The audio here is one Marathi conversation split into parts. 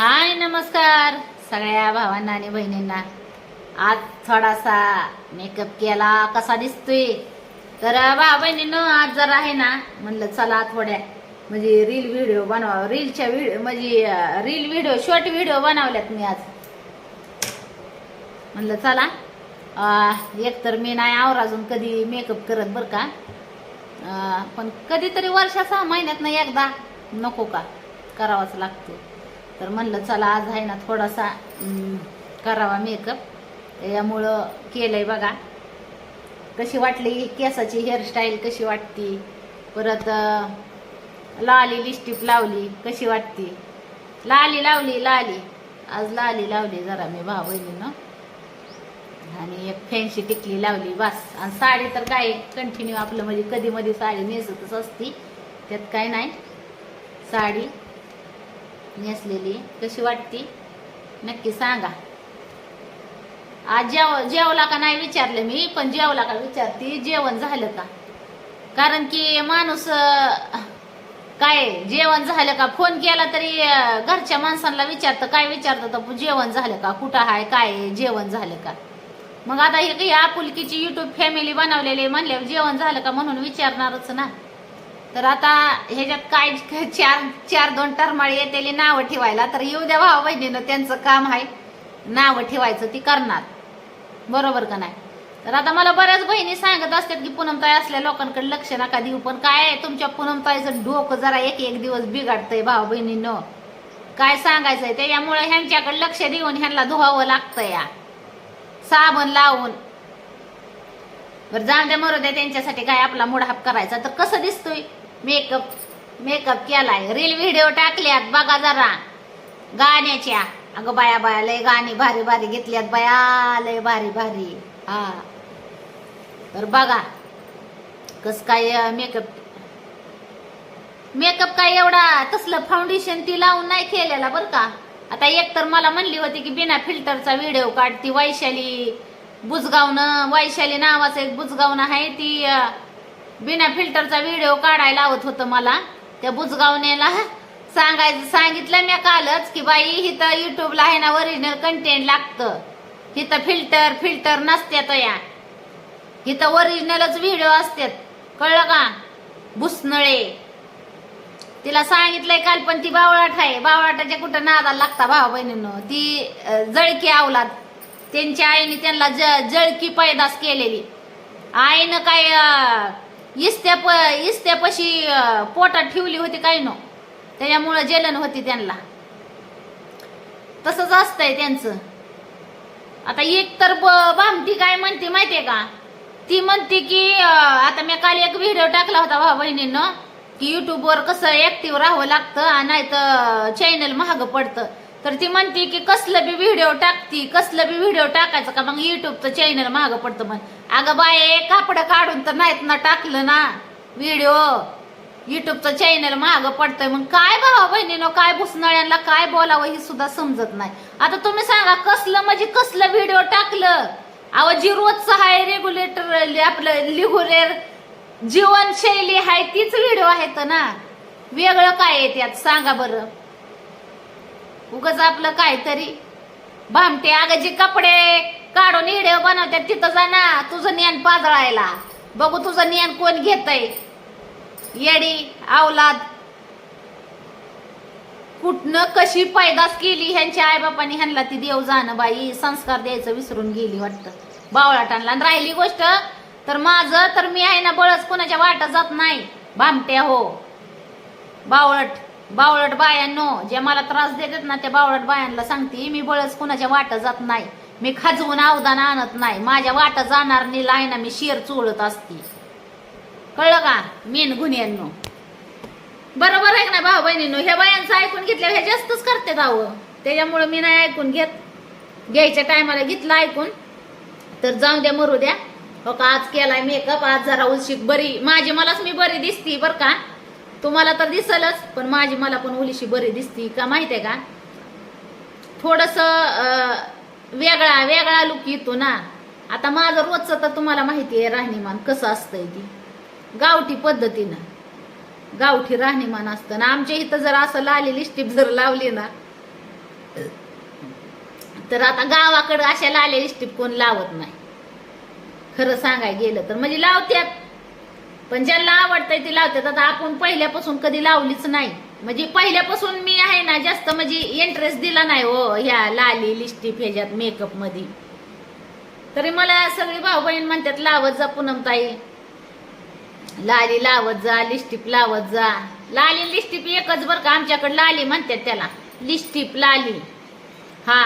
हाय नमस्कार सगळ्या भावांना आणि बहिणींना. आज थोडासा मेकअप केला कसा दिसतोय? तर भावा बहिणीनं आज जर आहे ना म्हणलं चला थोड्या म्हणजे रील व्हिडिओ बनवा रीलच्या व्हिडिओ म्हणजे रील व्हिडिओ शॉर्ट व्हिडिओ बनवल्यात मी आज. म्हणलं चला एक तर मी नाही आवर अजून कधी मेकअप करत बरं का. पण कधीतरी वर्षा सहा महिन्यात नाही एकदा नको का? करावाच लागतो. तर म्हणलं चला आज आहे ना थोडासा करावा मेकअप त्याच्यामुळं केलंय बघा. कशी वाटली केसाची हेअरस्टाईल कशी वाटती? परत लाली लिस्टिप लावली कशी वाटती? लाली लावली लाली. आज लाली लावली जरा मी भाऊ बहिणीनं. आणि एक फॅन्सी टिकली लावली बस. आणि साडी तर काय कंटिन्यू आपलं म्हणजे कधी मध्ये साडी नेसतच असती. त्यात काय नाही. साडी. नेसलेली कशी वाटती? नक्की सांगा. आज जेव जेवला का नाही विचारलं मी पण जेवला का विचारते जेवण झालं का? कारण की माणूस काय जेवण झालं का? फोन केला तरी घरच्या माणसांना विचारतं काय विचारतं? तर जेवण झालं का? कुठं आहे काय आहे, जेवण झालं का? मग आता हे काही आपुलकीची युट्यूब फॅमिली बनवलेली म्हणल्यावर जेवण झालं का? म्हणून विचारणारच ना. तर आता ह्याच्यात काय चार चार दोन टरमाळी येतेली नावं ठेवायला. तर येऊ द्या भावा बहिणीनं त्यांचं काम आहे. नावं ठेवायचं ती करणार. बरोबर का नाही? तर आता मला बऱ्याच बहिणी सांगत असतात की पूनमताई असल्या लोकांकडे लक्ष नका देऊ पण काय आहे, तुमच्या पूनमताईचं डोकं जरा एक एक दिवस बिघडतंय भाऊ बहिणीनं. काय सांगायचंय? त्याच्यामुळे ह्यांच्याकडे लक्ष देऊन ह्यांना धुवावं लागतं या. साबण लावून. बरं जाऊन द्या मरू द्या त्यांच्यासाठी काय आपला मोडहाप करायचा. तर कसं दिसतोय? मेकअप मेकअप केलाय. रील व्हिडिओ टाकल्यात बघा जरा. गाण्याच्या. अगं बाया बाया लय गाणी भारी भारी घेतल्यात बाया लय भारी भारी. हा. तर बघा कस काय मेकअप मेकअप काय एवढा तसलं फाउंडेशन ती लावून नाही केलेला बरं का. आता एक तर मला म्हणली होती की बिना फिल्टरचा व्हिडिओ काढ ती वैशाली. बुजगावनं वैशाली नावाचं एक बुजगावनं आहे ती बिना फिल्टरचा व्हिडिओ काढायला लावत होतं मला. त्या बुजगावनेला सांगायचं सांगितलं मी कालच की बाई हिथं युट्यूबला आहे ना ओरिजिनल कंटेंट लागतं. हिथं फिल्टर फिल्टर नसत्यात हो या. इथं ओरिजिनलच व्हिडिओ असतात कळलं का? भुसनळे. तिला सांगितलंय काल पण ती बावळाट आहे. बावळाटाच्या कुठं नादाला लागता भाऊ बहिणीनं. ती जळकी आवलात. त्यांच्या आईने त्यांना ज जळकी पैदास केलेली. आईनं काय इस्त्या प इस्त्यापाशी पोटात ठेवली होती काही न. त्याच्यामुळं जेलन होती त्यांना. तसंच असतंय त्यांचं. आता एक तर ब- भामटी काय म्हणते माहितीये का? ती म्हणते की आता मी काल एक व्हिडिओ टाकला होता भाऊ बहिणीनं की युट्यूबवर कसं ऍक्टिव्ह राहावं लागतं नाही तर चॅनल महाग पडतं. तर ती म्हणते की कसलं बी व्हिडिओ टाकती कसलं बी व्हिडिओ टाकायचं का मग युट्यूबचं चॅनल महाग पडतं मग अगं बाय कापड काढून तर नाहीत ना टाकलं ना. व्हिडिओ युट्यूबचं चॅनल महाग पडतंय. मग काय भावा बहिणीनो काय भुसनाळ्यांना काय बोलावं हे सुद्धा समजत नाही. आता तुम्ही सांगा कसलं म्हणजे कसलं व्हिडिओ टाकलं? अहो जी रोजचं आहे रेग्युलेटर आपलं लिगुलेर जीवनशैली आहे तीच व्हिडिओ आहेत ना. वेगळं काय आहे त्यात? सांगा बरं. उगाच आपलं काहीतरी. भामटे अगं जे कपडे काढून इडे बनवतात तिथं जा ना तुझं ज्ञान पाजळायला. बघू तुझं ज्ञान कोण घेतय. येडी अवलाद. कुठनं कशी पैदास केली ह्यांच्या आईबापाने ह्यांना ती देव जाणं बाई. संस्कार द्यायचं विसरून गेली वाटतं. बावळाटांना. आणि राहिली गोष्ट तर माझं तर मी आहे ना बळच कोणाच्या वाटा जात नाही. भामट्या हो. बावळट बावळट बायांनो जे मला त्रास देतात ना त्या बावळट बायांना सांगते मी बळच कोणाच्या वाटा जात नाही. मी खाजवून अवदान आणत नाही. माझ्या वाट जाणार नाही लायना मी शेर चोळत असते. कळलं का? मेन गुन्ह्यांनो. बरोबर आहे का नाही भाऊ बहिणीनो? ह्या बायांचं ऐकून घेतल्यावर हे जास्तच करते दाव त्याच्यामुळे मी नाही ऐकून घेत. घ्यायच्या टायमाला घेतलं ऐकून. तर जाऊन द्या मरू द्या. हो का आज केलाय मेकअप आज जरा उलशीक बरी. माझी मलाच मी बरी दिसती बर का? तुम्हाला तर दिसलच पण माझी मला पण उलीशी बरी दिसती. का माहितीये का? थोडस वेगळा वेगळा लुक येतो ना. आता माझं रोजचं तर तुम्हाला माहिती आहे राहणीमान कसं असतंय ती. गावठी पद्धतीनं. गावठी राहणीमान असतं ना. आमच्या इथं जर असं लाली लिस्टिप जर लावली ना तर आता गावाकडं अशा लाले लिस्टिप कोण लावत नाही. खरं सांगाय गेलं तर. म्हणजे लावत्यात. पण ज्यांना आवडतंय ते लावतात आता आपण पहिल्यापासून कधी लावलीच नाही. म्हणजे पहिल्यापासून मी आहे ना जास्त म्हणजे इंटरेस्ट दिला नाही हो ह्या लाली लिस्टिप ह्याच्यात मेकअपमध्ये तरी मला सगळी भाऊ बहीण म्हणतात लावत जा पूनमताई लाली लावत जा लिस्टिप लावत जा. लाली लिस्टिप एकच बरं का आमच्याकडे लाली म्हणतात त्याला. लिस्टिप लाली. हा.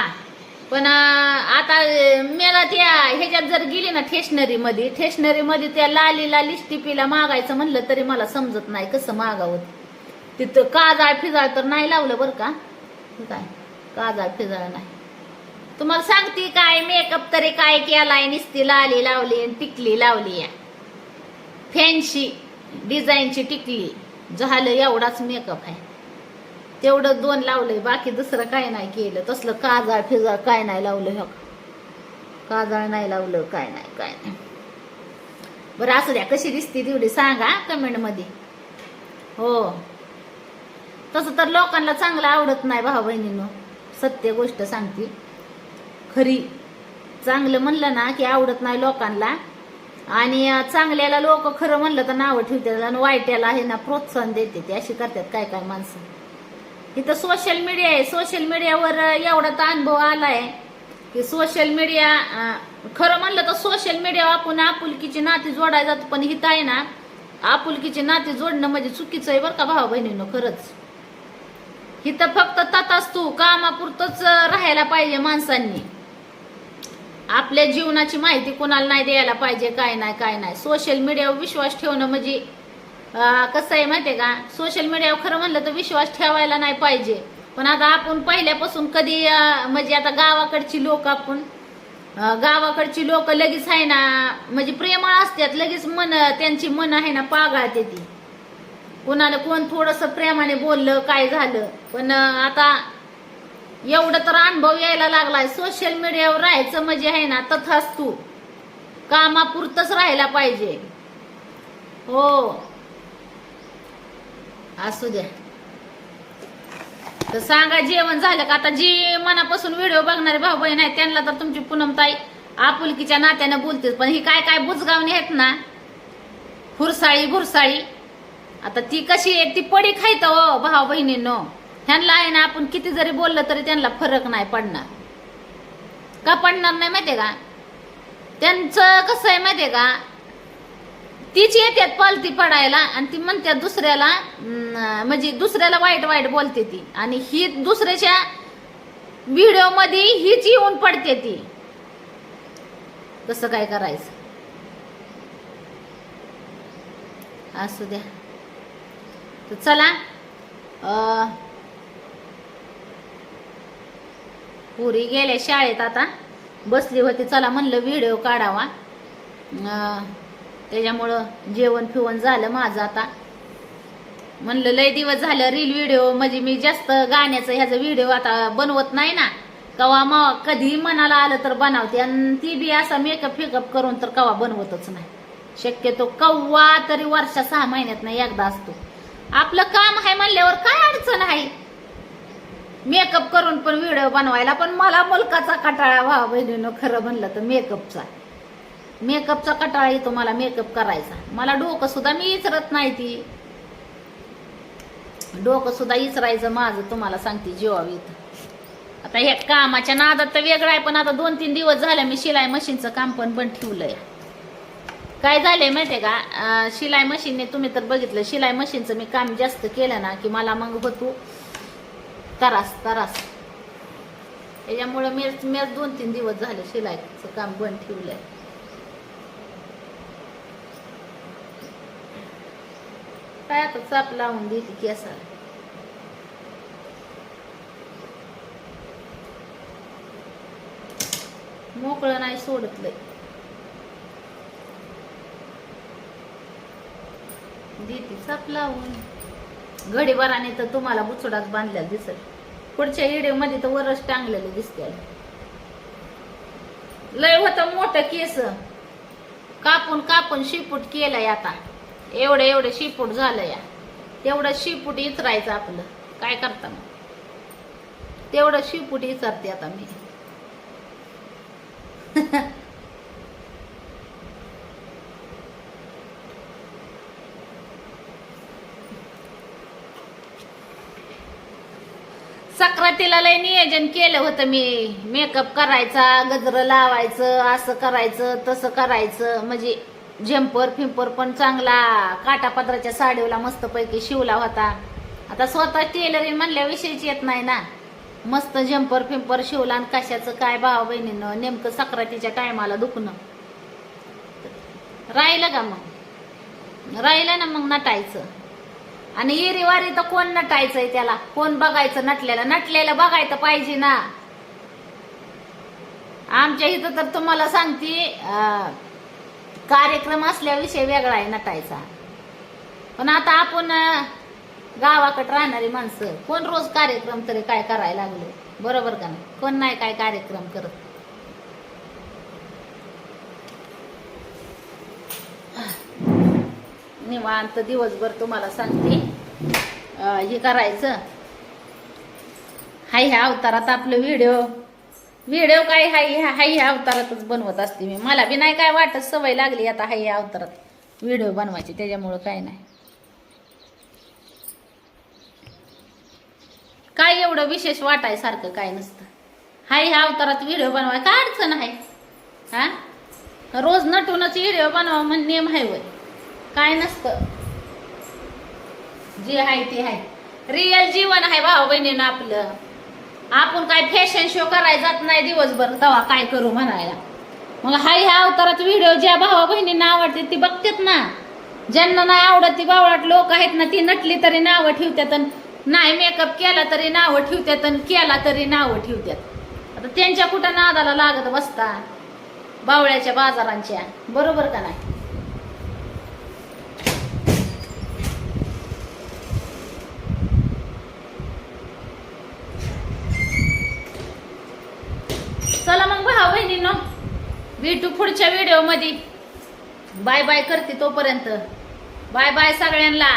पण आता अं, मला त्या ह्याच्यात जर गेली ना ठेशनरी मध्ये ठेशनरी मध्ये त्या लालीला लिस्टिपीला मागायचं म्हणलं तरी मला समजत नाही कसं मागावं तिथं काजाळ फिजाळ तर नाही लावलं बरं का? काय? काजाळ फिजाळ नाही. तुम्हाला सांगते काय मेकअप तरी काय केलाय निस्ती लाली लावली आणि टिकली लावली या फॅन्सी डिझाईनची टिकली. झालं एवढाच मेकअप आहे. तेवढं दोन लावलंय बाकी दुसरं काय नाही केलं. तसलं काजाळ फिजाळ काय नाही लावलं ह्यो. काजाळ नाही लावलं काय नाही काय नाही. बरं असू द्या कशी दिसती तेवढी सांगा कमेंटमध्ये हो. तसं तर लोकांना चांगलं आवडत नाही भाऊ बहिणीनं. सत्य गोष्ट सांगते. खरी. चांगलं म्हणलं ना की आवडत नाही लोकांना. आणि चांगल्याला लोक खरं म्हणलं तर नावं ठेवतात आणि वाईट्याला हे ना प्रोत्साहन देते. ते अशी करतात काय काय माणसं. इथं सोशल मीडिया आहे. सोशल मीडियावर एवढा तर अनुभव आलाय. की सोशल मीडिया खरं म्हणलं तर सोशल मीडिया आपण आपुलकीची नाती जोडायला जातो. पण हिथं आहे ना आपुलकीची नाती जोडणं म्हणजे चुकीचं आहे बरं का भाऊ बहिणीनं खरंच. इथं फक्त तताच तू कामापुरतच राहायला पाहिजे माणसांनी. आपल्या जीवनाची माहिती कोणाला नाही द्यायला पाहिजे काय नाही काय नाही. सोशल मीडियावर विश्वास ठेवणं म्हणजे कसं आहे माहितीये का? सोशल मीडियावर खरं म्हणलं तर विश्वास ठेवायला नाही पाहिजे. पण आता आपण पहिल्यापासून कधी म्हणजे आता गावाकडची लोक आपण गावाकडची लोक लगेच आहे ना म्हणजे प्रेमळ असतात लगेच मन त्यांची मन आहे ना पागाळते ती. कुणाला कोण थोडस प्रेमाने बोललं काय झालं. पण आता एवढं तर अनुभव यायला लागलाय. सोशल मीडियावर राहायचं म्हणजे आहे ना तथाच तू. कामापुरतच राहायला पाहिजे. हो. असू द्या. तर सांगा जेवण झालं का? आता जी मनापासून व्हिडिओ बघणारे भाऊ बहीण आहेत त्यांना तर तुमची पूनमताई आपुलकीच्या नात्यानं बोलतेच पण ही काय काय बुजगावणी आहेत ना? फुरसाळी भुरसाळी आता ती कशी आहे ती पडी खायत हो भाऊ बहिणींनो. ह्यांना आहे ना आपण किती जरी बोललं तरी त्यांना फरक नाही पडणार. का पडणार नाही माहितीये का? त्यांचं कसं आहे माहितीये का? तीच येतात पालती पडायला आणि ती म्हणतात दुसऱ्याला म्हणजे दुसऱ्याला वाईट वाईट बोलते ती. आणि ही दुसऱ्याच्या व्हिडिओमध्ये हीच येऊन पडते ती. कसं काय करायचं? असू द्या. तर चला. पुरी गेल्या शाळेत आता. बसली होती चला म्हणलं व्हिडिओ काढावा. त्याच्यामुळं जेवण फिवण झालं माझं आता. म्हणलं लय दिवस झालं रील व्हिडिओ म्हणजे मी जास्त गाण्याचं ह्याचा व्हिडिओ आता बनवत नाही ना. कवा मावा कधी मनाला आलं तर बनवते. आणि ती बी असा मेकअप फेकअप करून तर कवा बनवतच नाही. शक्यतो कव्वा तरी वर्षा सहा महिन्यात नाही एकदा असतो. आपलं काम आहे म्हणल्यावर काय अडचण आहे? मेकअप करून पण व्हिडिओ बनवायला पण मला मुलकाचा कटाळा व्हा बहिणीनं खरं म्हणलं तर मेकअपचा मेकअपचा कटाळा येतो मला मेकअप करायचा. मला डोकं सुद्धा मी इचरत नाही ती. डोकं सुद्धा इचरायचं माझं तुम्हाला सांगते जीवाव इथं आता हे कामाच्या नादात तर वेगळं आहे पण आता दोन तीन दिवस झाले मी शिलाई मशीनचं काम पण पण ठेवलंय. काय झालंय माहितीये का? अं, शिलाई मशीनने तुम्ही तर बघितलं शिलाई मशीनचं मी काम जास्त केलं ना की मला मग होतो तरास तरास. त्याच्यामुळं मी मी दोन तीन दिवस झाले शिलाईचं काम बंद ठेवलंय. काय आता चाप लावून देते असा मोकळं नाही सोडत लय. देते चाप लावून. घडीभराने तर तुम्हाला बुचडाच बांधलेला दिसत पुढच्या व्हिडिओमध्ये तर वरच टांगलेलं दिसते लय होतं मोठं केस. कापून कापून शिपूट केलंय आता. एवढं एवढं शिपूट झालं या तेवढं शिपूट इचरायचं आपलं. काय करता मग? तेवढं शिपूट विचारते आता मी. सक्रातीला लय नियोजन केलं होतं मी. मेकअप करायचा गजरं लावायचं असं करायचं तसं करायचं. म्हणजे झेंपर फिंपर पण चांगला काटापदराच्या साडीला मस्त पैकी शिवला होता. आता स्वतः टेलरिंग म्हणल्याविषयीच येत नाही ना. मस्त झेंपर फिंपर शिवला आणि कशाचं काय भाव बहिणीनं नेमकं सक्रातीच्या टायमाला दुखणं. राहिलं का मग? राहिलं ना मग नटायचं. आणि इरीवारी तर कोण नटायचंय त्याला? कोण बघायचं नटलेलं? नटलेलं बघायचं पाहिजे ना. आमच्या इथं तर तुम्हाला सांगते कार्यक्रम असल्याविषयी वेगळा आहे नटायचा. पण आता आपण गावाकडे राहणारी माणसं कोण रोज कार्यक्रम तरी काय करायला लागले? बरोबर का नाही? कोण नाही काय कार्यक्रम करत? निवांत दिवसभर तुम्हाला सांगते. हे करायचं. हाय ह्या अवतारात आपलं व्हिडिओ. व्हिडिओ काय हाय ह्या हाय ह्या अवतारातच बनवत असते मी. मला बी नाही काय वाटत सवय लागली आता हाय ह्या अवतारात व्हिडिओ बनवायची. त्याच्यामुळं काय नाही. काय एवढं विशेष वाटायसारखं काय नसतं. हाय ह्या अवतारात व्हिडिओ बनवाय काय अडचण आहे? हा? रोज नटूनच व्हिडिओ बनवा म्हणजे नेम आहे वय. काय नसतं. जे आहे ते आहे. रिअल जीवन आहे भाऊ बहिणीनं आपलं. आपण काय फॅशन शो करायला जात नाही दिवसभर तेव्हा काय करू म्हणायला. मग हाय ह्या अवतारात व्हिडिओ ज्या भावा बहिणींना आवडते ती बघतात ना. ज्यांना नाही आवडत ती बावळाट लोक आहेत ना ती नटली तरी नावं ठेवतात नाही मेकअप केला तरी नावं ठेवतात आणि केला तरी नावं ठेवतात आता त्यांच्या कुठं नादाला लागत बसता? बावळ्याच्या बाजारांच्या. बरोबर का नाही चला मग भाऊ बहिणींनो भेटू पुढच्या व्हिडिओमध्ये. बाय बाय करते तोपर्यंत. बाय बाय सगळ्यांना.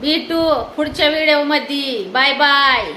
भेटू पुढच्या व्हिडिओमध्ये. Bye bye